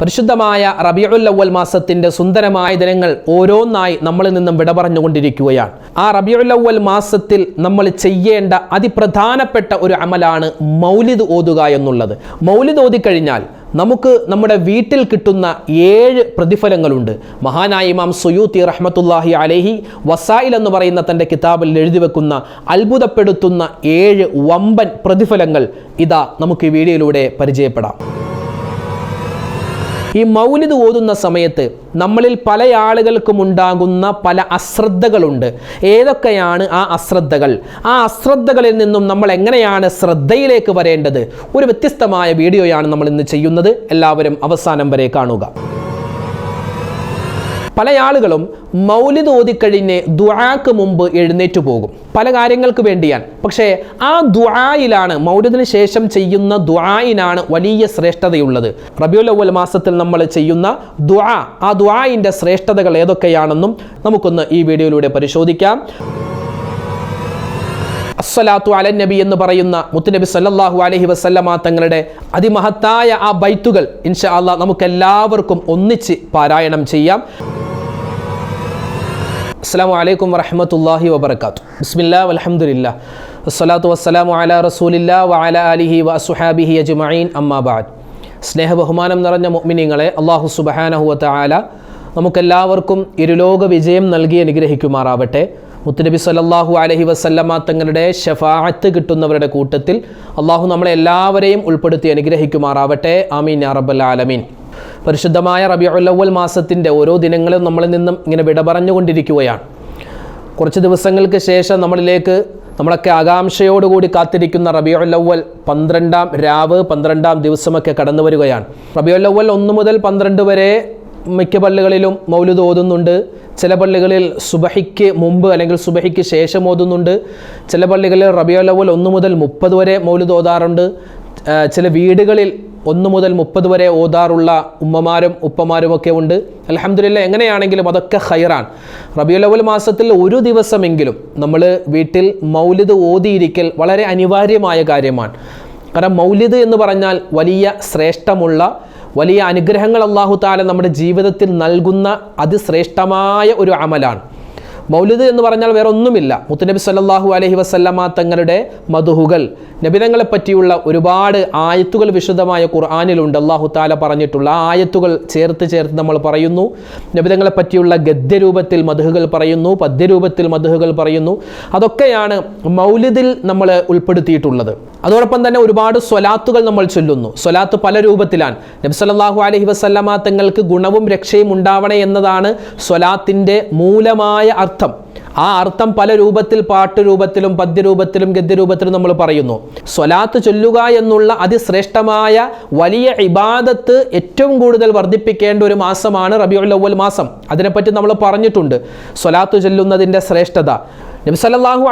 പരിശുദ്ധമായ റബിയുൽ അവൽ മാസത്തിന്റെ സുന്ദരമായ ദിനങ്ങൾ ഓരോന്നായി നമ്മളിൽ നിന്നും വിട പറഞ്ഞുകൊണ്ടിരിക്കുകയാണ് ആ റബിയുൽ അവൽ മാസത്തിൽ നമ്മൾ ചെയ്യേണ്ട അതിപ്രധാനപ്പെട്ട ഒരു അമലാണ് മൗലിദ് ഓതുക എന്നുള്ളത്. മൗലിദ് ഓതിക്കഴിഞ്ഞാൽ നമുക്ക് നമ്മുടെ വീട്ടിൽ കിട്ടുന്ന ഏഴ് പ്രതിഫലങ്ങളുണ്ട്. മഹാനായ ഇമാം സുയൂത്തി റഹ്മത്തുല്ലാഹി അലഹി വസായിൽ എന്ന് പറയുന്ന തന്റെ കിതാബിൽ എഴുതി വെക്കുന്ന അത്ഭുതപ്പെടുത്തുന്ന ഏഴ് വമ്പൻ പ്രതിഫലങ്ങൾ ഇതാ നമുക്ക് ഈ വീഡിയോയിലൂടെ പരിചയപ്പെടാം. ഈ മൗലിദ് ഓതുന്ന സമയത്ത് നമ്മളിൽ പല ആളുകൾക്കും ഉണ്ടാകുന്ന പല അശ്രദ്ധകളുണ്ട്. ഏതൊക്കെയാണ് ആ അശ്രദ്ധകൾ? ആ അശ്രദ്ധകളിൽ നിന്നും നമ്മൾ എങ്ങനെയാണ് ശ്രദ്ധയിലേക്ക് വരേണ്ടത്? ഒരു വ്യത്യസ്തമായ വീഡിയോയാണ് നമ്മൾ ഇന്ന് ചെയ്യുന്നത്. എല്ലാവരും അവസാനം വരെ കാണുക. പല ആളുകളും മൗലിദ് ഓതിക്കഴിഞ്ഞ് ദുആക്ക് മുമ്പ് എഴുന്നേറ്റ് പോകും. പല കാര്യങ്ങൾക്ക് വേണ്ടിയാണ്. പക്ഷേ ആ ദുആയിലാണ് മൗലിദിന് ശേഷം ചെയ്യുന്ന ദുആയിനാണ് വലിയ ശ്രേഷ്ഠതയുള്ളത്. റബിയുൽ അവൽ മാസത്തിൽ നമ്മൾ ചെയ്യുന്ന ദുആ ആ ദുആയിന്റെ ശ്രേഷ്ഠതകൾ ഏതൊക്കെയാണെന്നും നമുക്കൊന്ന് ഈ വീഡിയോയിലൂടെ പരിശോധിക്കാം. അസ്സലാത്തു അലൻ നബി എന്ന് പറയുന്ന മുത്തുനബി സല്ലാഹു അലഹി വസല്ലമ തങ്ങളുടെ അതിമഹത്തായ ആ ബൈത്തുകൾ ഇൻഷാ അള്ളാഹ് നമുക്കെല്ലാവർക്കും ഒന്നിച്ച് പാരായണം ചെയ്യാം. അസ്സാം വലൈക്കും വറഹമത്തല്ലാഹി വബർക്കാത്തു ബിസ്മില്ലാ വലഹമുല്ല വസ്സലാത്തു വസ്സലാമു അല റസൂലില്ല വഅല അലിഹി വസുഹാബിഹി അജ്മഈൻ. അമ്മാബാദ് സ്നേഹ ബഹുമാനം നിറഞ്ഞ മുഅ്മിനീങ്ങളെ അള്ളാഹു സുബഹാനഹുവത്ത ആല നമുക്കെല്ലാവർക്കും ഇരുലോക വിജയം നൽകി അനുഗ്രഹിക്കുമാറാവട്ടെ. മുത്തുനബി സല്ലല്ലാഹു അലഹി വസല്ലമ്മ തങ്ങളുടെ ഷഫാഅത്ത് കിട്ടുന്നവരുടെ കൂട്ടത്തിൽ അള്ളാഹു നമ്മളെ എല്ലാവരെയും ഉൾപ്പെടുത്തി അനുഗ്രഹിക്കുമാറാവട്ടെ. ആമീൻ യാ റബ്ബൽ ആലമീൻ. പരിശുദ്ധമായ റബിയുല്ലവൽ മാസത്തിന്റെ ഓരോ ദിനങ്ങളും നമ്മളിൽ നിന്നും ഇങ്ങനെ വിട പറഞ്ഞുകൊണ്ടിരിക്കുകയാണ്. കുറച്ച് ദിവസങ്ങൾക്ക് ശേഷം നമ്മളിലേക്ക് നമ്മളൊക്കെ ആകാംക്ഷയോടുകൂടി കാത്തിരിക്കുന്ന റബിയുല്ലവൽ പന്ത്രണ്ടാം രാവ് പന്ത്രണ്ടാം ദിവസമൊക്കെ കടന്നു വരികയാണ് റബിയുല്ലവൽ ഒന്ന് മുതൽ പന്ത്രണ്ട് വരെ മിക്ക പള്ളികളിലും മൗലുദ് ഓതുന്നുണ്ട്. ചില പള്ളികളിൽ സുബഹിക്ക് മുമ്പ് അല്ലെങ്കിൽ സുബഹിക്ക് ശേഷം ഓതുന്നുണ്ട്. ചില പള്ളികളിൽ റബിയുല്ലവൽ ഒന്ന് മുതൽ മുപ്പത് വരെ മൗലുദ് ഓതാറുണ്ട്. ചില വീടുകളിൽ ഒന്ന് മുതൽ മുപ്പത് വരെ ഓതാറുള്ള ഉമ്മമാരും ഉപ്പമാരും ഒക്കെ ഉണ്ട്. അലഹമില്ല എങ്ങനെയാണെങ്കിലും അതൊക്കെ ഹൈറാണ് റബിയുലവൽ മാസത്തിൽ ഒരു ദിവസമെങ്കിലും നമ്മൾ വീട്ടിൽ മൗലിദ് ഓതിയിരിക്കൽ വളരെ അനിവാര്യമായ കാര്യമാണ്. കാരണം മൗലിദ് എന്ന് പറഞ്ഞാൽ വലിയ ശ്രേഷ്ഠമുള്ള വലിയ അനുഗ്രഹങ്ങൾ അള്ളാഹു താല നമ്മുടെ ജീവിതത്തിൽ നൽകുന്ന അതിശ്രേഷ്ഠമായ ഒരു അമലാണ്. മൗലിദ് എന്ന് പറഞ്ഞാൽ വേറെ ഒന്നുമില്ല മുത്തുനബി സല്ലാഹു അലഹി വസല്ലമ തങ്ങളുടെ മധുഹുകൾ നബിതങ്ങളെ പറ്റിയുള്ള ഒരുപാട് ആയത്തുകൾ വിശുദ്ധമായ ഖുർആാനിലുണ്ട്. അള്ളാഹു താല പറഞ്ഞിട്ടുള്ള ആ ആയത്തുകൾ ചേർത്ത് ചേർത്ത് നമ്മൾ പറയുന്നു. നബിതങ്ങളെ പറ്റിയുള്ള ഗദ്യരൂപത്തിൽ മധുഹുകൾ പറയുന്നു പദ്യരൂപത്തിൽ മധുഹുകൾ പറയുന്നു. അതൊക്കെയാണ് മൗലിദിൽ നമ്മൾ ഉൾപ്പെടുത്തിയിട്ടുള്ളത്. അതോടൊപ്പം തന്നെ ഒരുപാട് സ്വലാത്തുകൾ നമ്മൾ ചൊല്ലുന്നു. സ്വലാത്ത് പല രൂപത്തിലാണ്. നബി സല്ലല്ലാഹു അലൈഹി വസല്ലമ തങ്ങൾക്ക് ഗുണവും രക്ഷയും ഉണ്ടാവണേ എന്നതാണ് സ്വലാത്തിന്റെ മൂലമായ അർത്ഥം. ആ അർത്ഥം പല രൂപത്തിൽ പാട്ട് രൂപത്തിലും പദ്യരൂപത്തിലും ഗദ്യരൂപത്തിലും നമ്മൾ പറയുന്നു. സ്വലാത്ത് ചൊല്ലുക എന്നുള്ള അതിശ്രേഷ്ഠമായ വലിയ ഇബാദത്ത് ഏറ്റവും കൂടുതൽ വർദ്ധിപ്പിക്കേണ്ട ഒരു മാസമാണ് റബിയുൽ അവൽ മാസം. അതിനെപ്പറ്റി നമ്മൾ പറഞ്ഞിട്ടുണ്ട്. സ്വലാത്ത് ചൊല്ലുന്നതിന്റെ ശ്രേഷ്ഠത. നബി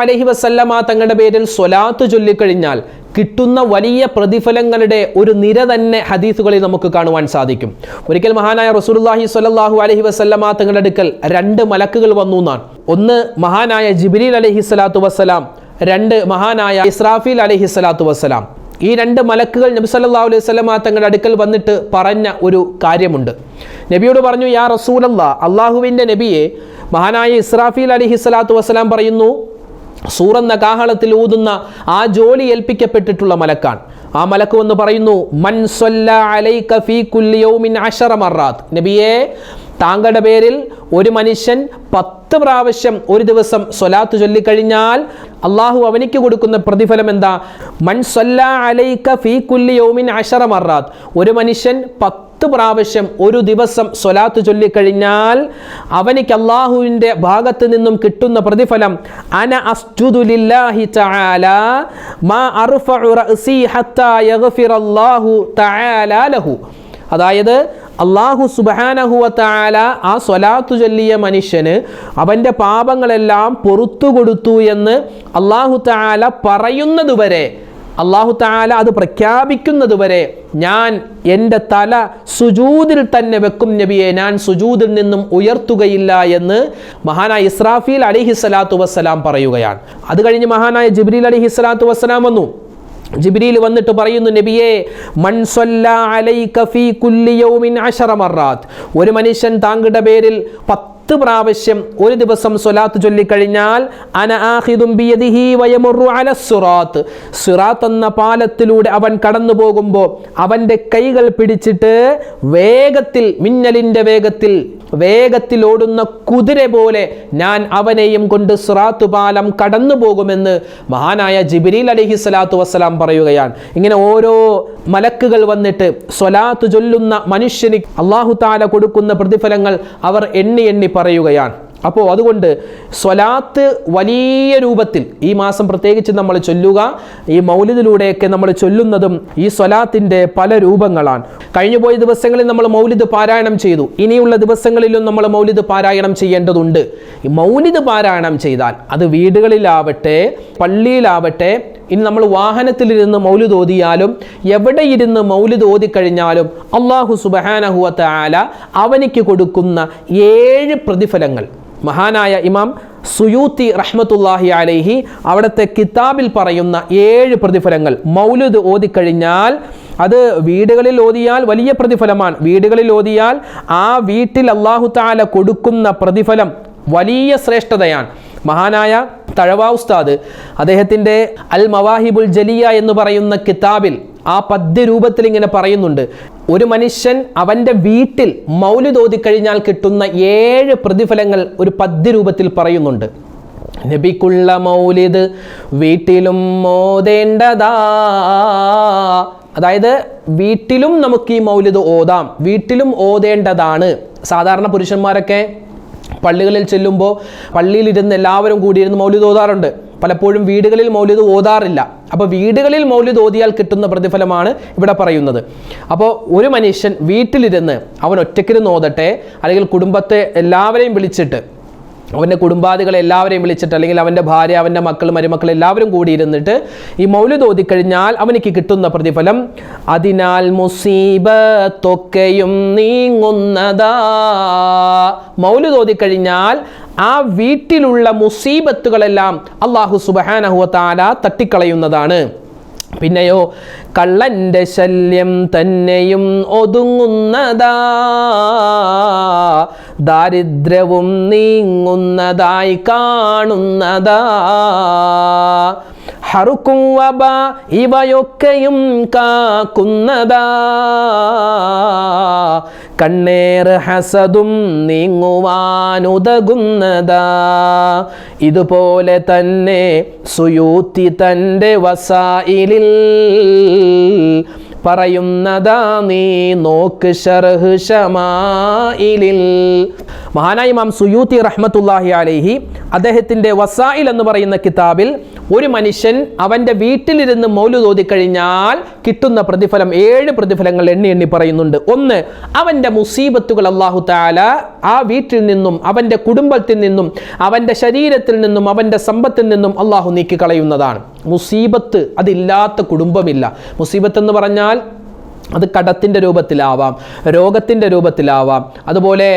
അലഹി വസല്ലമ തങ്ങളുടെ പേരിൽ സ്വലാത്ത് ചൊല്ലിക്കഴിഞ്ഞാൽ കിട്ടുന്ന വലിയ പ്രതിഫലങ്ങളുടെ ഒരു നിര തന്നെ ഹദീസുകളിൽ നമുക്ക് കാണുവാൻ സാധിക്കും. ഒരിക്കൽ മഹാനായ റസൂലുള്ളാഹി സ്വല്ലല്ലാഹു അലൈഹി വസല്ലമ തങ്ങളുടെ അടുക്കൽ രണ്ട് മലക്കുകൾ വന്നു എന്നാണ്. ഒന്ന് മഹാനായ ജിബ്രീൽ അലഹി സ്വലാത്തു വസ്സലാം രണ്ട് മഹാനായ ഇസ്രാഫീൽ അലഹി സ്വലാത്തു വസ്സലാം. ഈ രണ്ട് മലക്കുകൾ നബി സല്ലാ അലൈഹി വസല്ലമ തങ്ങളുടെ അടുക്കൽ വന്നിട്ട് പറഞ്ഞ ഒരു കാര്യമുണ്ട്. നബിയോട് പറഞ്ഞു യാ റസൂലല്ല അള്ളാഹുവിന്റെ നബിയെ മഹാനായ ഇസ്രാഫീൽ അലൈഹി സ്വലാത്തു വസ്സലാം പറയുന്നു സൂറെന്ന കാഹളത്തിൽ ഊതുന്ന ആ ജോലി ഏൽപ്പിക്കപ്പെട്ടിട്ടുള്ള മലക്കാണ്. ആ മലക്ക് വന്ന് പറയുന്നു മൻ അലൈക ഫീ അശറ മറാത്ത്. നബിയെ താങ്കളുടെ പേരിൽ ഒരു മനുഷ്യൻ പത്ത് പ്രാവശ്യം ഒരു ദിവസം സ്വലാത്ത് ചൊല്ലിക്കഴിഞ്ഞാൽ അള്ളാഹു അവനിക്ക് കൊടുക്കുന്ന പ്രതിഫലം എന്താ? മൻ സ്വല്ല അലൈക ഫീ കുല്ലി യൗമിൻ അശറ മറാത്ത്. ഒരു മനുഷ്യൻ പത്ത് പത്ത് പ്രാവശ്യം ഒരു ദിവസം സ്വലാത്ത് ചൊല്ലിക്കഴിഞ്ഞാൽ അവനിക്ക് അള്ളാഹുവിന്റെ ഭാഗത്ത് നിന്നും കിട്ടുന്ന പ്രതിഫലം അന അസ്ജുദു ലില്ലാഹി തആല മാ അർഫഉ റഅസി ഹത്താ യഗ്ഫിറല്ലാഹു തആല ലഹു. അതായത് അള്ളാഹു സുബാനഹുവ താല ആ സ്വലാത്തു ചൊല്ലിയ മനുഷ്യന് അവന്റെ പാപങ്ങളെല്ലാം പൊറത്തു കൊടുത്തു എന്ന് അള്ളാഹു താല പറയുന്നതുവരെ അള്ളാഹു താല അത് പ്രഖ്യാപിക്കുന്നതുവരെ ഞാൻ എന്റെ തല സുജൂതിൽ തന്നെ വെക്കും നബിയെ ഞാൻ സുജൂതിൽ നിന്നും ഉയർത്തുകയില്ല എന്ന് മഹാനായ ഇസ്രാഫീൽ അലിഹി സ്വലാത്തു വസ്സലാം പറയുകയാണ്. അത് കഴിഞ്ഞ് മഹാനായ ജിബ്രീൽ അലിഹി സ്വലാത്തു വസ്സലാം വന്നു. ജിബ്രീൽ വന്നിട്ട് പറയുന്നു നബിയെ ഒരു മനുഷ്യൻ താങ്കളുടെ പേരിൽ പത്ത് പ്രാവശ്യം ഒരു ദിവസം സ്വലാത്ത് ചൊല്ലിക്കഴിഞ്ഞാൽ സിറാത്ത് എന്ന പാലത്തിലൂടെ അവൻ കടന്നു പോകുമ്പോൾ അവന്റെ കൈകൾ പിടിച്ചിട്ട് വേഗത്തിൽ മിന്നലിന്റെ വേഗത്തിൽ വേഗത്തിൽ ഓടുന്ന കുതിര പോലെ ഞാൻ അവനെയും കൊണ്ട് സുറാത്തു പാലം കടന്നു പോകുമെന്ന് മഹാനായ ജിബിരിൽ അലഹി സ്വലാത്തു വസ്സലാം പറയുകയാണ്. ഇങ്ങനെ ഓരോ മലക്കുകൾ വന്നിട്ട് സ്വലാത്തു ചൊല്ലുന്ന മനുഷ്യന് അള്ളാഹു താല കൊടുക്കുന്ന പ്രതിഫലങ്ങൾ അവർ എണ്ണി എണ്ണി പറയുകയാണ്. അപ്പോൾ അതുകൊണ്ട് സ്വലാത്ത് വലിയ രൂപത്തിൽ ഈ മാസം പ്രത്യേകിച്ച് നമ്മൾ ചൊല്ലുക ഈ മൗലിദിലൂടെയൊക്കെ നമ്മൾ ചൊല്ലുന്നതും ഈ സ്വലാത്തിന്റെ പല രൂപങ്ങളാണ്. കഴിഞ്ഞുപോയ ദിവസങ്ങളിൽ നമ്മൾ മൗലിദ് പാരായണം ചെയ്തു. ഇനിയുള്ള ദിവസങ്ങളിലും നമ്മൾ മൗലിദ് പാരായണം ചെയ്യേണ്ടതുണ്ട്. ഈ മൗലിദ് പാരായണം ചെയ്താൽ അത് വീടുകളിലാവട്ടെ പള്ളിയിലാവട്ടെ ഇനി നമ്മൾ വാഹനത്തിലിരുന്ന് മൗലിദ് ഓതിയാലും എവിടെ ഇരുന്ന് മൗലിദ് ഓതിക്കഴിഞ്ഞാലും അള്ളാഹു സുബഹാനഹുവത്ത ആല അവനിക്ക് കൊടുക്കുന്ന ഏഴ് പ്രതിഫലങ്ങൾ. മഹാനായ ഇമാം സുയൂത്തി റഹ്മത്തുല്ലാഹി അലൈഹി അവിടുത്തെ കിതാബിൽ പറയുന്ന ഏഴ് പ്രതിഫലങ്ങൾ മൗലുദ് ഓതിക്കഴിഞ്ഞാൽ അത് വീടുകളിൽ ഓതിയാൽ വലിയ പ്രതിഫലമാണ്. വീടുകളിൽ ഓതിയാൽ ആ വീട്ടിൽ അള്ളാഹു താല കൊടുക്കുന്ന പ്രതിഫലം വലിയ ശ്രേഷ്ഠതയാണ്. മഹാനായ തഴവാ ഉസ്താദ് അദ്ദേഹത്തിന്റെ അൽ മവാഹിബുൽ ജലിയ എന്ന് പറയുന്ന കിതാബിൽ ആ പദ്യ രൂപത്തിൽ ഇങ്ങനെ പറയുന്നുണ്ട്. ഒരു മനുഷ്യൻ അവന്റെ വീട്ടിൽ മൗലിദ് ഓതിക്കഴിഞ്ഞാൽ കിട്ടുന്ന ഏഴ് പ്രതിഫലങ്ങൾ ഒരു പദ്യ രൂപത്തിൽ പറയുന്നുണ്ട്. നബിക്കുള്ള മൗലിദ് വീട്ടിലും മോതേണ്ടതാ അതായത് വീട്ടിലും നമുക്ക് ഈ മൗലിദ് ഓതാം. വീട്ടിലും ഓതേണ്ടതാണ്. സാധാരണ പുരുഷന്മാരൊക്കെ പള്ളികളിൽ ചെല്ലുമ്പോൾ പള്ളിയിലിരുന്ന് എല്ലാവരും കൂടിയിരുന്ന് മൗലിദ് ഓതാറുണ്ട്. പലപ്പോഴും വീടുകളിൽ മൗലിദ് ഓതാറില്ല. അപ്പോൾ വീടുകളിൽ മൗലിദ് ഓതിയാൽ കിട്ടുന്ന പ്രതിഫലമാണ് ഇവിടെ പറയുന്നത്. അപ്പോൾ ഒരു മനുഷ്യൻ വീട്ടിലിരുന്ന് അവൻ ഒറ്റയ്ക്കിരുന്ന് ഓതട്ടെ അല്ലെങ്കിൽ കുടുംബത്തെ എല്ലാവരെയും വിളിച്ചിട്ട് അവന്റെ കുടുംബാദികളെ എല്ലാവരെയും വിളിച്ചിട്ട് അല്ലെങ്കിൽ അവന്റെ ഭാര്യ അവന്റെ മക്കൾ മരുമക്കൾ എല്ലാവരും കൂടി ഇരുന്നിട്ട് ഈ മൗലിദ് ഓതിക്കഴിഞ്ഞാൽ അവനിക്ക് കിട്ടുന്ന പ്രതിഫലം അതിനാൽ മുസീബത്തൊക്കെയും നീങ്ങുന്നതാ. മൗലിദ് ഓതിക്കഴിഞ്ഞാൽ ആ വീട്ടിലുള്ള മുസീബത്തുകളെല്ലാം അള്ളാഹു സുബഹാനഹുവത്താല തട്ടിക്കളയുന്നതാണ്. പിന്നെയോ കള്ളന്റെ ശല്യം തന്നെയും ഒതുങ്ങുന്നതാ. ദാരിദ്ര്യവും നീങ്ങുന്നതായി കാണുന്നതാ. ഹറുക്കും വബ ഇവയൊക്കെയും കാക്കുന്നതാ. കണ്ണേർ ഹസദും നീങ്ങുവാനുതകുന്നതാ. ഇതുപോലെ തന്നെ സുയൂത്തി തന്റെ വസായിലിൽ പറയുന്നതാ നീ നോക്ക് ഷർഹ് മഹാനായി മാം സുയൂത്തി റഹ്മത്തുല്ലാഹി അലൈഹി അദ്ദേഹത്തിന്റെ വസായിൽ എന്ന് പറയുന്ന കിതാബിൽ ഒരു മനുഷ്യൻ അവന്റെ വീട്ടിലിരുന്ന് മൗലു തോതിക്കഴിഞ്ഞാൽ കിട്ടുന്ന പ്രതിഫലം ഏഴ് പ്രതിഫലങ്ങൾ എണ്ണി എണ്ണി പറയുന്നുണ്ട്. ഒന്ന് അവന്റെ മുസീബത്തുകൾ അള്ളാഹു താല ആ വീട്ടിൽ നിന്നും അവന്റെ കുടുംബത്തിൽ നിന്നും അവന്റെ ശരീരത്തിൽ നിന്നും അവന്റെ സമ്പത്തിൽ നിന്നും അള്ളാഹു നീക്കിക്കളയുന്നതാണ് മുസീബത്ത് അതില്ലാത്ത കുടുംബമില്ല. മുസീബത്ത് എന്ന് പറഞ്ഞാൽ അത് കടത്തിന്റെ രൂപത്തിലാവാം രോഗത്തിന്റെ രൂപത്തിലാവാം. അതുപോലെ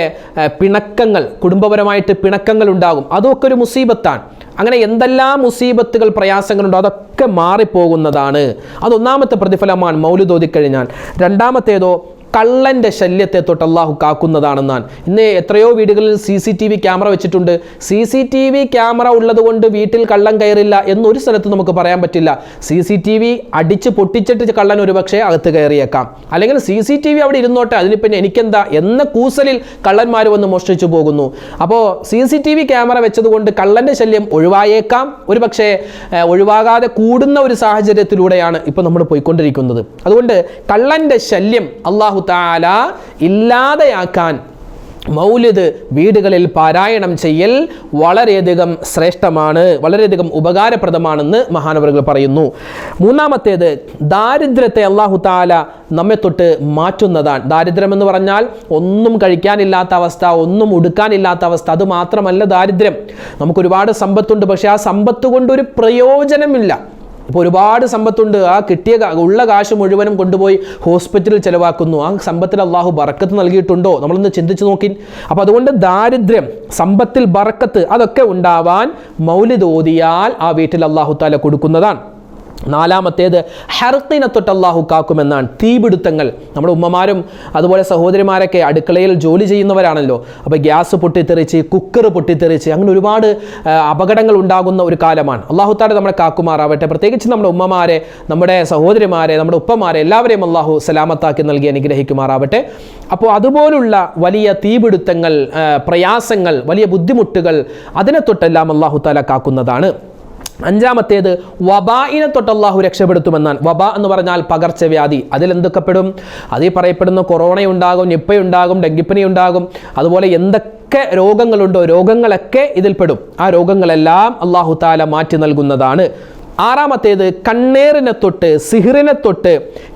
പിണക്കങ്ങൾ കുടുംബപരമായിട്ട് പിണക്കങ്ങൾ ഉണ്ടാകും. അതൊക്കെ ഒരു മുസീബത്താണ്. അങ്ങനെ എന്തെല്ലാം മുസീബത്തുകൾ പ്രയാസങ്ങളുണ്ടോ അതൊക്കെ മാറിപ്പോകുന്നതാണ്. അതൊന്നാമത്തെ പ്രതിഫലമാണ് മൗലിദ് ഓതിക്കഴിഞ്ഞാൽ. രണ്ടാമത്തേതോ കള്ളന്റെ ശല്യത്തെ തൊട്ട് അള്ളാഹു കാക്കുന്നതാണെന്നാണ്. ഇന്ന് എത്രയോ വീടുകളിൽ C C T V camera വെച്ചിട്ടുണ്ട്. C C T V camera ഉള്ളത് കൊണ്ട് വീട്ടിൽ കള്ളം കയറില്ല എന്നൊരു സ്ഥലത്ത് നമുക്ക് പറയാൻ പറ്റില്ല. സി സി ടി വി അടിച്ച് പൊട്ടിച്ചിട്ട് കള്ളൻ ഒരു പക്ഷേ അകത്ത് കയറിയേക്കാം. അല്ലെങ്കിൽ സി സി ടി വി അവിടെ ഇരുന്നോട്ടെ അതിന് പിന്നെ എനിക്കെന്താ എന്ന കൂസലിൽ കള്ളന്മാർ വന്ന് മോഷ്ടിച്ചു പോകുന്നു. അപ്പോൾ C C T V camera വെച്ചതുകൊണ്ട് കള്ളന്റെ ശല്യം ഒഴിവായേക്കാം. ഒരു പക്ഷേ ഒഴിവാകാതെ കൂടുന്ന ഒരു സാഹചര്യത്തിലൂടെയാണ് ഇപ്പോൾ നമ്മൾ പോയിക്കൊണ്ടിരിക്കുന്നത്. അതുകൊണ്ട് കള്ളന്റെ ശല്യം അള്ളാഹു താല ഇല്ലാതെയാക്കാൻ മൗലിദ് വീടുകളിൽ പാരായണം ചെയ്യൽ വളരെയധികം ശ്രേഷ്ഠമാണ് വളരെയധികം ഉപകാരപ്രദമാണെന്ന് മഹാനവറുകൾ പറയുന്നു. മൂന്നാമത്തേത് ദാരിദ്ര്യത്തെ അള്ളാഹു താല നമ്മെ തൊട്ട് മാറ്റുന്നതാണ്. ദാരിദ്ര്യം എന്ന് പറഞ്ഞാൽ ഒന്നും കഴിക്കാനില്ലാത്ത അവസ്ഥ ഒന്നും ഉടുക്കാനില്ലാത്ത അവസ്ഥ അത് മാത്രമല്ല ദാരിദ്ര്യം. നമുക്കൊരുപാട് സമ്പത്തുണ്ട് പക്ഷേ ആ സമ്പത്ത് കൊണ്ടൊരു പ്രയോജനമില്ല. ഇപ്പോൾ ഒരുപാട് സമ്പത്തുണ്ട്. ആ കിട്ടിയ ഉള്ള കാശ് മുഴുവനും കൊണ്ടുപോയി ഹോസ്പിറ്റലിൽ ചിലവാക്കുന്നു. ആ സമ്പത്തിൽ അള്ളാഹു ബറക്കത്ത് നൽകിയിട്ടുണ്ടോ? നമ്മളൊന്ന് ചിന്തിച്ചു നോക്കി. അപ്പോൾ അതുകൊണ്ട് ദാരിദ്ര്യം സമ്പത്തിൽ ബറക്കത്ത് അതൊക്കെ ഉണ്ടാവാൻ മൗലിദ് ഓതിയാൽ ആ വീട്ടിൽ അള്ളാഹു താല കൊടുക്കുന്നതാണ്. നാലാമത്തേത് ഹർത്തിനെ തൊട്ട് അള്ളാഹു കാക്കുമെന്നാണ്. തീപിടുത്തങ്ങൾ. നമ്മുടെ ഉമ്മമാരും അതുപോലെ സഹോദരിമാരൊക്കെ അടുക്കളയിൽ ജോലി ചെയ്യുന്നവരാണല്ലോ. അപ്പോൾ ഗ്യാസ് പൊട്ടിത്തെറിച്ച് കുക്കർ പൊട്ടിത്തെറിച്ച് അങ്ങനെ ഒരുപാട് അപകടങ്ങൾ ഉണ്ടാകുന്ന ഒരു കാലമാണ്. അള്ളാഹു താടെ നമ്മളെ കാക്കുമാറാവട്ടെ. പ്രത്യേകിച്ച് നമ്മുടെ ഉമ്മമാരെ നമ്മുടെ സഹോദരിമാരെ നമ്മുടെ ഉപ്പമാരെ എല്ലാവരെയും അള്ളാഹു സലാമത്താക്കി നൽകി അനുഗ്രഹിക്കുമാറാവട്ടെ. അപ്പോൾ അതുപോലുള്ള വലിയ തീപിടുത്തങ്ങൾ പ്രയാസങ്ങൾ വലിയ ബുദ്ധിമുട്ടുകൾ അതിനെ തൊട്ടെല്ലാം അള്ളാഹു താല കാക്കുന്നതാണ്. അഞ്ചാമത്തേത് വബായിനെ തൊട്ട് അള്ളാഹു രക്ഷപ്പെടുത്തുമെന്നാണ്. വബ എന്ന് പറഞ്ഞാൽ പകർച്ചവ്യാധി. അതിൽ എന്തൊക്കെ പെടും അതിൽ പറയപ്പെടുന്ന കൊറോണ ഉണ്ടാകും നിപ്പയുണ്ടാകും ഡെങ്കിപ്പനി ഉണ്ടാകും അതുപോലെ എന്തൊക്കെ രോഗങ്ങളുണ്ടോ രോഗങ്ങളൊക്കെ ഇതിൽപ്പെടും. പെടും ആ രോഗങ്ങളെല്ലാം അള്ളാഹു താല മാറ്റി നൽകുന്നതാണ്. ആറാമത്തേത് കണ്ണേറിനെ തൊട്ട് സിഹിറിനെ തൊട്ട്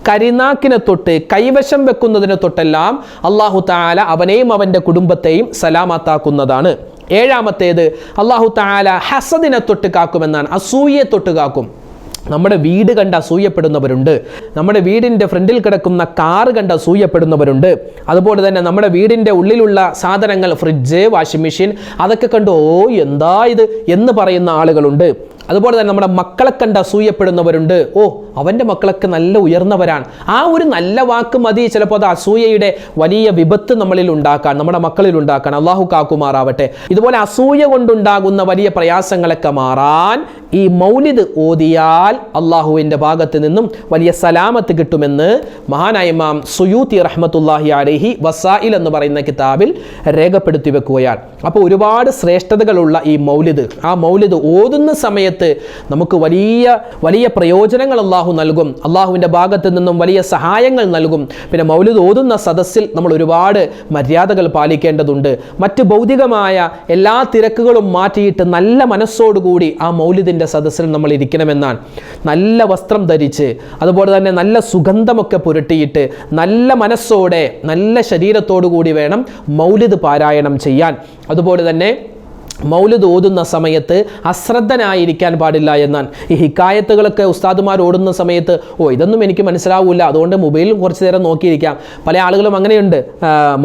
കരിനാക്കിനെ തൊട്ട് കൈവശം വെക്കുന്നതിനെ തൊട്ടെല്ലാം അള്ളാഹു താല അവനെയും അവന്റെ കുടുംബത്തെയും സലാമത്താക്കുന്നതാണ്. ഏഴാമത്തേത് അള്ളാഹു താല ഹസദിനെ തൊട്ട് കാക്കുമെന്നാണ്. അസൂയെ തൊട്ട് കാക്കും. നമ്മുടെ വീട് കണ്ട് അസൂയപ്പെടുന്നവരുണ്ട്. നമ്മുടെ വീടിന്റെ ഫ്രണ്ടിൽ കിടക്കുന്ന കാർ കണ്ട് അസൂയപ്പെടുന്നവരുണ്ട്. അതുപോലെ തന്നെ നമ്മുടെ വീടിന്റെ ഉള്ളിലുള്ള സാധനങ്ങൾ ഫ്രിഡ്ജ് വാഷിംഗ് മെഷീൻ അതൊക്കെ കണ്ട് ഓ എന്താ ഇത്? എന്ന് പറയുന്ന ആളുകളുണ്ട്. അതുപോലെ തന്നെ നമ്മുടെ മക്കളെ കണ്ട് അസൂയപ്പെടുന്നവരുണ്ട്. ഓ അവന്റെ മക്കളൊക്കെ നല്ല ഉയർന്നവരാണ്. ആ ഒരു നല്ല വാക്ക് മതി ചിലപ്പോൾ അത് അസൂയയുടെ വലിയ വിപത്ത് നമ്മളിൽ ഉണ്ടാക്കാൻ നമ്മുടെ മക്കളിൽ ഉണ്ടാക്കാൻ. അള്ളാഹു കാക്കുമാറാവട്ടെ. ഇതുപോലെ അസൂയ കൊണ്ടുണ്ടാകുന്ന വലിയ പ്രയാസങ്ങളൊക്കെ മാറാൻ ഈ മൗലിദ് ഓതിയാൽ അള്ളാഹുവിന്റെ ഭാഗത്ത് നിന്നും വലിയ സലാമത്ത് കിട്ടുമെന്ന് മഹാനായ ഇമാം സുയൂത്തി റഹ്മത്തുല്ലാഹി അലഹി വസായിൽ എന്ന് പറയുന്ന കിതാബിൽ രേഖപ്പെടുത്തി വെക്കുകയാണ്. അപ്പോൾ ഒരുപാട് ശ്രേഷ്ഠതകളുള്ള ഈ മൗലിദ് ആ മൗലിദ് ഓതുന്ന സമയത്ത് നമുക്ക് വലിയ വലിയ പ്രയോജനങ്ങൾ അള്ളാഹു നൽകും. അള്ളാഹുവിന്റെ ഭാഗത്ത് നിന്നും വലിയ സഹായങ്ങൾ നൽകും. പിന്നെ മൗലിദ് ഓതുന്ന സദസ്സിൽ നമ്മൾ ഒരുപാട് മര്യാദകൾ പാലിക്കേണ്ടതുണ്ട്. മറ്റ് ഭൗതികമായ എല്ലാ തിരക്കുകളും മാറ്റിയിട്ട് നല്ല മനസ്സോടുകൂടി ആ മൗലിദിന്റെ സദസ്സിൽ നമ്മൾ ഇരിക്കണമെന്നാണ്. നല്ല വസ്ത്രം ധരിച്ച് അതുപോലെ തന്നെ നല്ല സുഗന്ധമൊക്കെ പുരട്ടിയിട്ട് നല്ല മനസ്സോടെ നല്ല ശരീരത്തോടു കൂടി വേണം മൗലിദ് പാരായണം ചെയ്യാൻ. അതുപോലെ തന്നെ മൗലിദ് ഓതുന്ന സമയത്ത് അശ്രദ്ധനായിരിക്കാൻ പാടില്ല എന്നാണ്. ഈ ഹിക്കായത്തുകളൊക്കെ ഉസ്താദുമാർ ഓടുന്ന സമയത്ത് ഓ ഇതൊന്നും എനിക്ക് മനസ്സിലാവില്ല അതുകൊണ്ട് മൊബൈലിൽ കുറച്ച് നേരം നോക്കിയിരിക്കാം. പല ആളുകളും അങ്ങനെയുണ്ട്.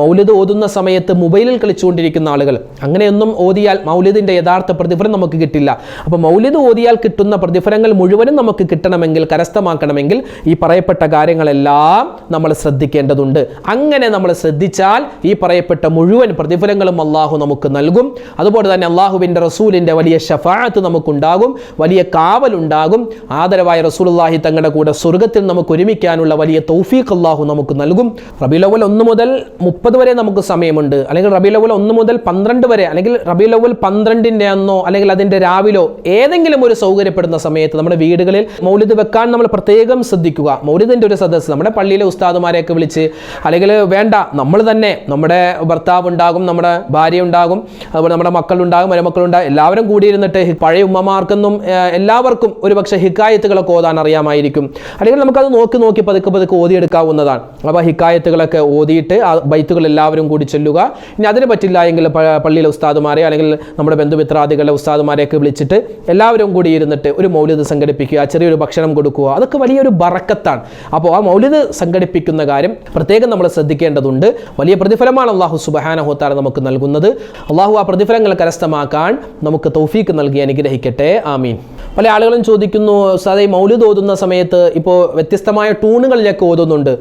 മൗലുദ് ഓതുന്ന സമയത്ത് മൊബൈലിൽ കളിച്ചുകൊണ്ടിരിക്കുന്ന ആളുകൾ അങ്ങനെയൊന്നും ഓതിയാൽ മൗലിദിന്റെ യഥാർത്ഥ പ്രതിഫലം നമുക്ക് കിട്ടില്ല. അപ്പോൾ മൗലിദ് ഓതിയാൽ കിട്ടുന്ന പ്രതിഫലങ്ങൾ മുഴുവനും നമുക്ക് കിട്ടണമെങ്കിൽ കരസ്ഥമാക്കണമെങ്കിൽ ഈ പറയപ്പെട്ട കാര്യങ്ങളെല്ലാം നമ്മൾ ശ്രദ്ധിക്കേണ്ടതുണ്ട്. അങ്ങനെ നമ്മൾ ശ്രദ്ധിച്ചാൽ ഈ പറയപ്പെട്ട മുഴുവൻ പ്രതിഫലങ്ങളും അള്ളാഹു നമുക്ക് നൽകും. അതുപോലെ തന്നെ അള്ളാഹുബിന്റെ റസൂലിന്റെ വലിയ ഷഫാത്ത് നമുക്കുണ്ടാകും വലിയ കാവലുണ്ടാകും. ആദരവായ റസൂലുള്ളാഹി തങ്ങളുടെ കൂടെ സ്വർഗത്തിൽ നമുക്ക് ഒരുമിക്കാനുള്ള വലിയ തൗഫീഖ് അള്ളാഹു നമുക്ക് നൽകും. റബിലവൽ ഒന്ന് മുതൽ മുപ്പത് വരെ നമുക്ക് സമയമുണ്ട്. അല്ലെങ്കിൽ റബിലവൽ ഒന്ന് മുതൽ പന്ത്രണ്ട് വരെ അല്ലെങ്കിൽ റബിലവൽ പന്ത്രണ്ടിന്റെ അന്നോ അല്ലെങ്കിൽ അതിന്റെ രാവിലോ ഏതെങ്കിലും ഒരു സൗകര്യപ്പെടുന്ന സമയത്ത് നമ്മുടെ വീടുകളിൽ മൗലിദ് വെക്കാൻ നമ്മൾ പ്രത്യേകം ശ്രദ്ധിക്കുക. മൗലിദിന്റെ ഒരു സദസ്സ് നമ്മുടെ പള്ളിയിലെ ഉസ്താദുമാരെയൊക്കെ വിളിച്ച് അല്ലെങ്കിൽ വേണ്ട നമ്മൾ തന്നെ നമ്മുടെ ഭർത്താവ് ഉണ്ടാകും നമ്മുടെ ഭാര്യ ഉണ്ടാകും അതുപോലെ നമ്മുടെ മക്കളുണ്ടാകും. മരുമക്കളുണ്ടാകും എല്ലാവരും കൂടിയിരുന്നിട്ട് പഴയ ഉമ്മമാർക്കെന്നും എല്ലാവർക്കും ഒരു പക്ഷേ ഹിക്കായത്തുകളൊക്കെ ഓതാൻ അറിയാമായിരിക്കും. അല്ലെങ്കിൽ നമുക്കത് നോക്കി നോക്കി പതുക്കെ പതുക്കെ ഓതിയെടുക്കാവുന്നതാണ്. അപ്പോൾ ഹിക്കായത്തുകളൊക്കെ ഓതിയിട്ട് ആ ബൈത്തുകൾ എല്ലാവരും കൂടി ചെല്ലുക. ഇനി അതിന് പറ്റില്ല എങ്കിൽ പള്ളിയിലെ ഉസ്താദുമാരെ അല്ലെങ്കിൽ നമ്മുടെ ബന്ധുമിത്രാദികളുടെ ഉസ്താദുമാരെയൊക്കെ വിളിച്ചിട്ട് എല്ലാവരും കൂടി ഇരുന്നിട്ട് ഒരു മൗലിദ് സംഘടിപ്പിക്കുക ചെറിയൊരു ഭക്ഷണം കൊടുക്കുക. അതൊക്കെ വലിയൊരു ബറക്കത്താണ്. അപ്പോൾ ആ മൗലിദ് സംഘടിപ്പിക്കുന്ന കാര്യം പ്രത്യേകം നമ്മൾ ശ്രദ്ധിക്കേണ്ടതുണ്ട്. വലിയ പ്രതിഫലമാണ് അള്ളാഹു സുബഹാനഹോത്താര നമുക്ക് നൽകുന്നത്. അള്ളാഹു ആ പ്രതിഫലങ്ങൾ കരസ്ഥമാക്കാൻ നമുക്ക് തൗഫീക്ക് നൽകി അനുഗ്രഹിക്കട്ടെ. ആമീൻ. പല ആളുകളും ചോദിക്കുന്നു സാധാ മൗലിദ് ഓതുന്ന സമയത്ത് ഇപ്പോൾ വ്യത്യസ്തമായ ടൂണുകളിലൊക്കെ ഓതുന്നുണ്ട്.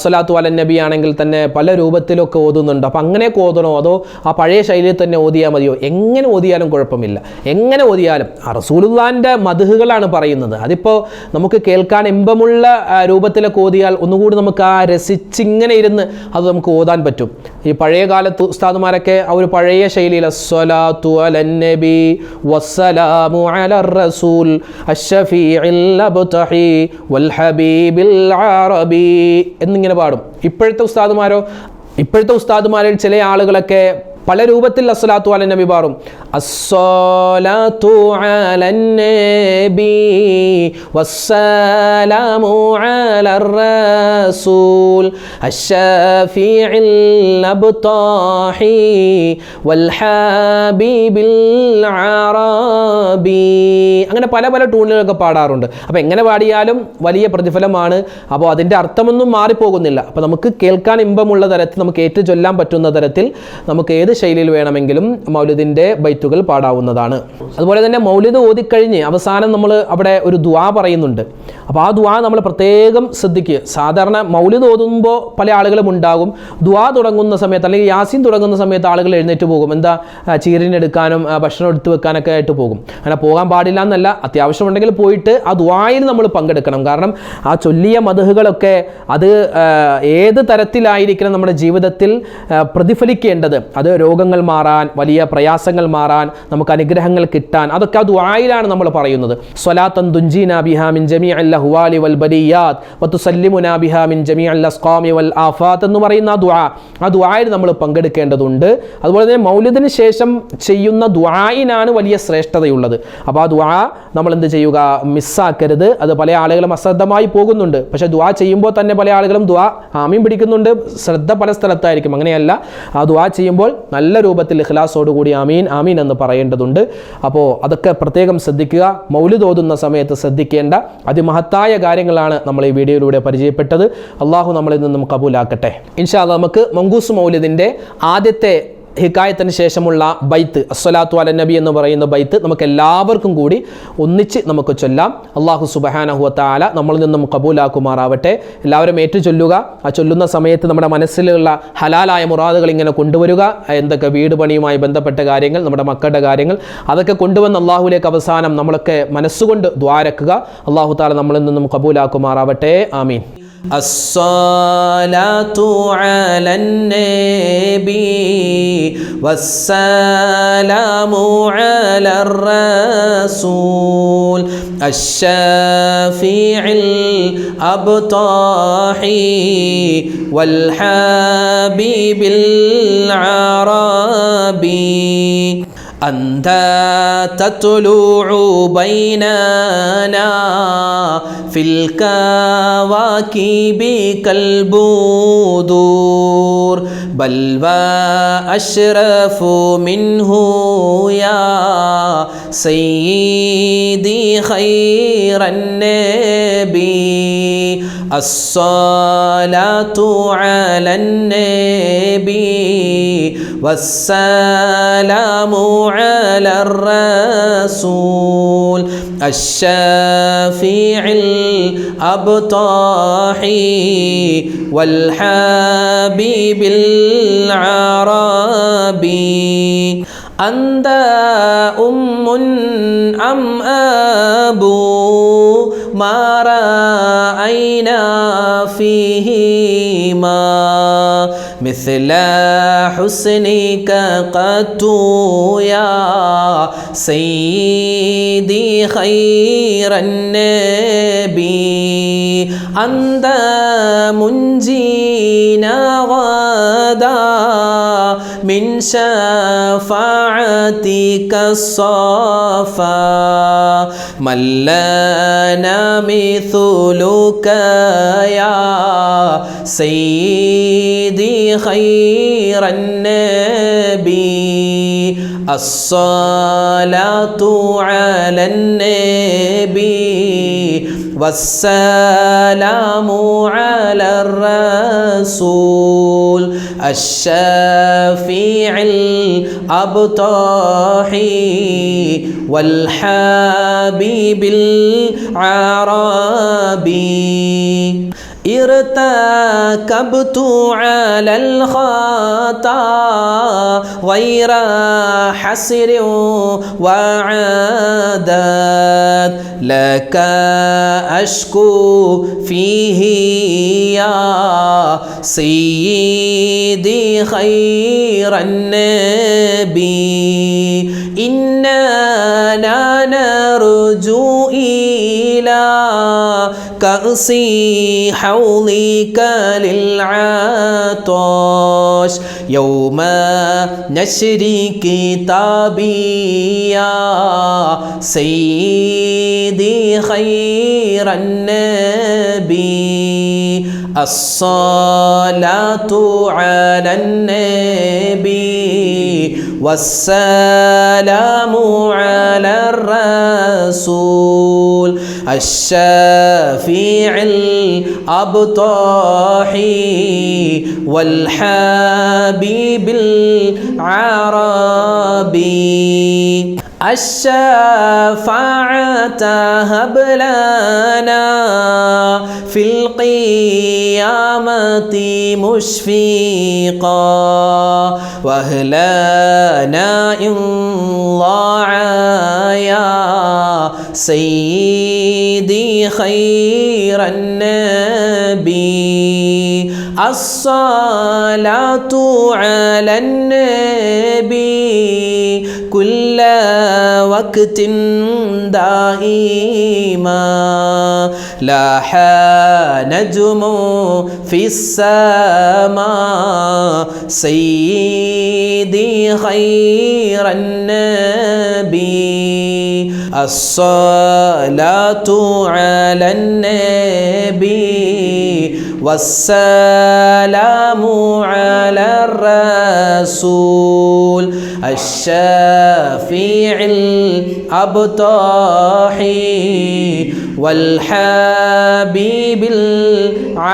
സ്വലാത്തു അലൻ നബി ആണെങ്കിൽ തന്നെ പല രൂപത്തിലൊക്കെ ഓതുന്നുണ്ട്. അപ്പോൾ അങ്ങനെയൊക്കെ ഓതണോ? അതോ ആ പഴയ ശൈലിയിൽ തന്നെ ഓതിയാൽ മതിയോ? എങ്ങനെ ഓതിയാലും കുഴപ്പമില്ല. എങ്ങനെ ഓതിയാലും ആ റസൂലുള്ളാന്റെ മധുഹുകളാണ് പറയുന്നത്. അതിപ്പോൾ നമുക്ക് കേൾക്കാൻ ഇമ്പമുള്ള രൂപത്തിലൊക്കെ ഓതിയാൽ ഒന്നുകൂടി നമുക്ക് ആ രസിച്ചിങ്ങനെ ഇരുന്ന് അത് നമുക്ക് ഓതാൻ പറ്റും. ഈ പഴയ കാലത്ത് ഉസ്താദുമാരൊക്കെ ആ ഒരു പഴയ ശൈലിയിൽ വസ്സലാമു അല റസൂൽ വൽ ഹബീബിൽ അറബി എന്നിങ്ങനെ പാടും. ഇപ്പോഴത്തെ ഉസ്താദുമാരോ? ഇപ്പോഴത്തെ ഉസ്താദുമാരിൽ ചില ആളുകളൊക്കെ പല രൂപത്തിൽ അസ്സലാത്തു അലൻ നബി പാറും. അസ്സലാത്തു അലൻ നബി വസ്സലാമു അലർ റസൂൽ അഷ്ഷഫീഇൽ അബ്താഹി വൽ ഹബീബിൽ അറബി. അങ്ങനെ പല പല ടൂണുകളൊക്കെ പാടാറുണ്ട്. അപ്പോൾ എങ്ങനെ പാടിയാലും വലിയ പ്രതിഫലമാണ്. അപ്പോൾ അതിന്റെ അർത്ഥമൊന്നും മാറിപ്പോകുന്നില്ല. അപ്പോൾ നമുക്ക് കേൾക്കാൻ ഇമ്പമുള്ള തരത്തിൽ നമുക്ക് ഏറ്റു ചൊല്ലാൻ പറ്റുന്ന തരത്തിൽ നമുക്ക് ഏത് ശൈലിയിൽ വേണമെങ്കിലും മൗലിദിന്റെ ബൈത്തുകൾ പാടാവുന്നതാണ്. അതുപോലെ തന്നെ മൗലിദ് ഓതിക്കഴിഞ്ഞ് അവസാനം നമ്മൾ അവിടെ ഒരു ദുആ പറയുന്നുണ്ട്. അപ്പോൾ ആ ദുആ നമ്മൾ പ്രത്യേകം ശ്രദ്ധിക്കുക സാധാരണ മൗലിദ് ഓതുമ്പോൾ പല ആളുകളും ഉണ്ടാകും. ദുആ തുടങ്ങുന്ന സമയത്ത് അല്ലെങ്കിൽ യാസീൻ തുടങ്ങുന്ന സമയത്ത് ആളുകൾ എഴുന്നേറ്റ് പോകും. എന്താ ചീരിനെടുക്കാനും ഭക്ഷണം എടുത്തു വെക്കാനൊക്കെ ആയിട്ട് പോകും. അങ്ങനെ പോകാൻ പാടില്ല എന്നല്ല. അത്യാവശ്യമുണ്ടെങ്കിൽ പോയിട്ട് ആ ദുആയിൽ നമ്മൾ പങ്കെടുക്കണം. കാരണം ആ ചൊല്ലിയ മതഹുകളൊക്കെ അത് ഏത് തരത്തിലായിരിക്കണം നമ്മുടെ ജീവിതത്തിൽ പ്രതിഫലിക്കേണ്ടത്? അത് രോഗങ്ങൾ മാറാൻ വലിയ പ്രയാസങ്ങൾ മാറാൻ നമുക്ക് അനുഗ്രഹങ്ങൾ കിട്ടാൻ അതൊക്കെ ആ ദുആയിലാണ് നമ്മൾ പറയുന്നത്. സ്വലാത്തൻ ദുഞ്ചീന ബിഹാ മിൻ അൽ ഹുവാലി വൽ ബലിയാത്ത് വത്തുസല്ലിമുന ബിഹാ മിൻ അസ്ഖാമി വൽ ആഫാത്ത് എന്ന് പറയുന്ന ആ ദുആ. ആ ദുആയിൽ നമ്മൾ പങ്കെടുക്കേണ്ടതുണ്ട്. അതുപോലെ തന്നെ മൗലിദിന് ശേഷം ചെയ്യുന്ന ദുആയിനാണ് വലിയ ശ്രേഷ്ഠതയുള്ളത്. അപ്പോൾ ആ ദുആ നമ്മൾ എന്ത് ചെയ്യുക? മിസ്സാക്കരുത്. അത് പല ആളുകളും അശ്രദ്ധമായി പോകുന്നുണ്ട്. പക്ഷേ ദുആ ചെയ്യുമ്പോൾ തന്നെ പല ആളുകളും ദുആ ആമീൻ പിടിക്കുന്നുണ്ട്. ശ്രദ്ധ പല സ്ഥലത്തായിരിക്കും. അങ്ങനെയല്ല. ആ ദുആ ചെയ്യുമ്പോൾ നല്ല രൂപത്തിൽ ഇഖ്ലാസോടുകൂടി ആമീൻ ആമീൻ എന്ന് പറയേണ്ടതുണ്ട്. അപ്പോൾ അതൊക്കെ പ്രത്യേകം ശ്രദ്ധിക്കുക. മൗലിദ് ഓതുന്ന സമയത്ത് ശ്രദ്ധിക്കേണ്ട അതിമഹത്തായ കാര്യങ്ങളാണ് നമ്മൾ ഈ വീഡിയോയിലൂടെ പരിചയപ്പെട്ടത്. അള്ളാഹു നമ്മളിൽ നിന്നും കബൂലാക്കട്ടെ. ഇൻഷാ അല്ലാ നമുക്ക് മങ്കൂസ് മൗലിദിന്റെ ആദ്യത്തെ ഹിക്കായത്തിന് ശേഷമുള്ള ബൈത്ത് അസ്വലാത്തു അല നബി എന്ന് പറയുന്ന ബൈത്ത് നമുക്ക് എല്ലാവർക്കും കൂടി ഒന്നിച്ച് നമുക്ക് ചൊല്ലാം. അള്ളാഹു സുബഹാനഹുവത്താല നമ്മളിൽ നിന്നും കബൂലാക്കുമാറാവട്ടെ. എല്ലാവരും ഏറ്റു ചൊല്ലുക. ആ ചൊല്ലുന്ന സമയത്ത് നമ്മുടെ മനസ്സിലുള്ള ഹലാലായ മുറാദുകൾ ഇങ്ങനെ കൊണ്ടുവരിക. എന്തൊക്കെ വീട് പണിയുമായി ബന്ധപ്പെട്ട കാര്യങ്ങൾ നമ്മുടെ മക്കളുടെ കാര്യങ്ങൾ അതൊക്കെ കൊണ്ടുവന്ന് അള്ളാഹുലേക്ക് അവസാനം നമ്മളൊക്കെ മനസ്സുകൊണ്ട് ദ്വാരക്കുക. അള്ളാഹു താല നമ്മളിൽ നിന്നും കബൂലാക്കുമാറാവട്ടെ. ആമീൻ. الصلاة على النبي والسلام على الرسول الشافع الأبطاحي والحبيب العربي أنت تطلع بيننا في الكواكب كالبدور. بل وأشرف منه يا سيدي خير النبي. الصلاة على النبي والسلام على الرسول الشافع الأبطاحي والحبيب العربي أنت أم أم أبو ما رأينا فيهما مثل حسنك قد يا سيدي خير النبي أنت منجينا غدا. من شفاعتك الصفا من لنا مثلك يا سيدي خير النبي. الصلاة على النبي. والسلام على الرسول الشافع الأبطاحي والحبيب العربي ارتكبت على الخطا غير حسر وعادات لك أشكو فيه يا سيدي خير النبي. إننا نرجو كأس حوضك للعطش يوم نشر كتابي يا سيدي خير النبي. الصلاة على النبي والسلام على الرسول. الشافيع الأبطاحي والحبيب العربي الشفاعة هب لنا في القيامة مشفقا وأهلنا إن ضاع يا سيدي خير النبي. الصلاة على النبي. وقت دائما لاح نجم في السماء سيدي خير النبي الصلاة على النبي. والسلام على الرسول الشافع الأبطاحي والحبيب العربي.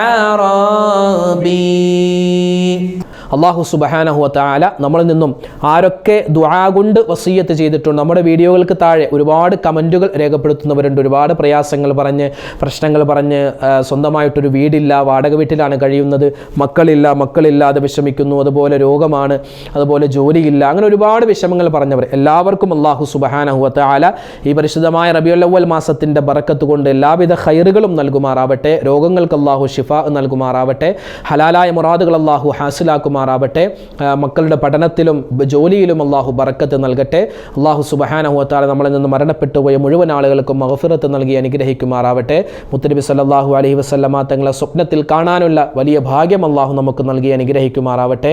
അള്ളാഹു സുബഹാനഹുവ താല നമ്മളിൽ നിന്നും ആരൊക്കെ ദുആ കൊണ്ട് വസീയത്ത് ചെയ്തിട്ടുണ്ട് നമ്മുടെ വീഡിയോകൾക്ക് താഴെ ഒരുപാട് കമന്റുകൾ രേഖപ്പെടുത്തുന്നവരുണ്ട്. ഒരുപാട് പ്രയാസങ്ങൾ പറഞ്ഞ് പ്രശ്നങ്ങൾ പറഞ്ഞ് സ്വന്തമായിട്ടൊരു വീടില്ല വാടക വീട്ടിലാണ് കഴിയുന്നത് മക്കളില്ല മക്കളില്ലാതെ വിഷമിക്കുന്നു അതുപോലെ രോഗമാണ് അതുപോലെ ജോലിയില്ല അങ്ങനെ ഒരുപാട് വിഷമങ്ങൾ പറഞ്ഞവർ. എല്ലാവർക്കും അള്ളാഹു സുബഹാനഹുവ താല ഈ പരിശുദ്ധമായ റബിയുള്ളവൽ മാസത്തിന്റെ ബറക്കത്ത് കൊണ്ട് എല്ലാവിധ ഹൈറുകളും നൽകുമാറാവട്ടെ രോഗങ്ങൾക്ക് അള്ളാഹു ഷിഫ നൽകുമാറാവട്ടെ ഹലാലായ മുറാദുകൾ അള്ളാഹു ഹാസിലാക്കുമാറാവട്ടെ. ആ, മക്കളുടെ പഠനത്തിലും ജോലിയിലും അള്ളാഹു ബറക്കത്ത് നൽകട്ടെ. അള്ളാഹു സുബഹാനഹുവത്താല നമ്മളിൽ നിന്ന് മരണപ്പെട്ടു പോയ മുഴുവൻ ആളുകൾക്കും മഹഫിറത്ത് നൽകി അനുഗ്രഹിക്കുമാറാവട്ടെ. മുത്തനബി സല്ലല്ലാഹു അലഹി വസല്ലമ തങ്ങളെ സ്വപ്നത്തിൽ കാണാനുള്ള വലിയ ഭാഗ്യം അള്ളാഹു നമുക്ക് നൽകി അനുഗ്രഹിക്കുമാറാവട്ടെ.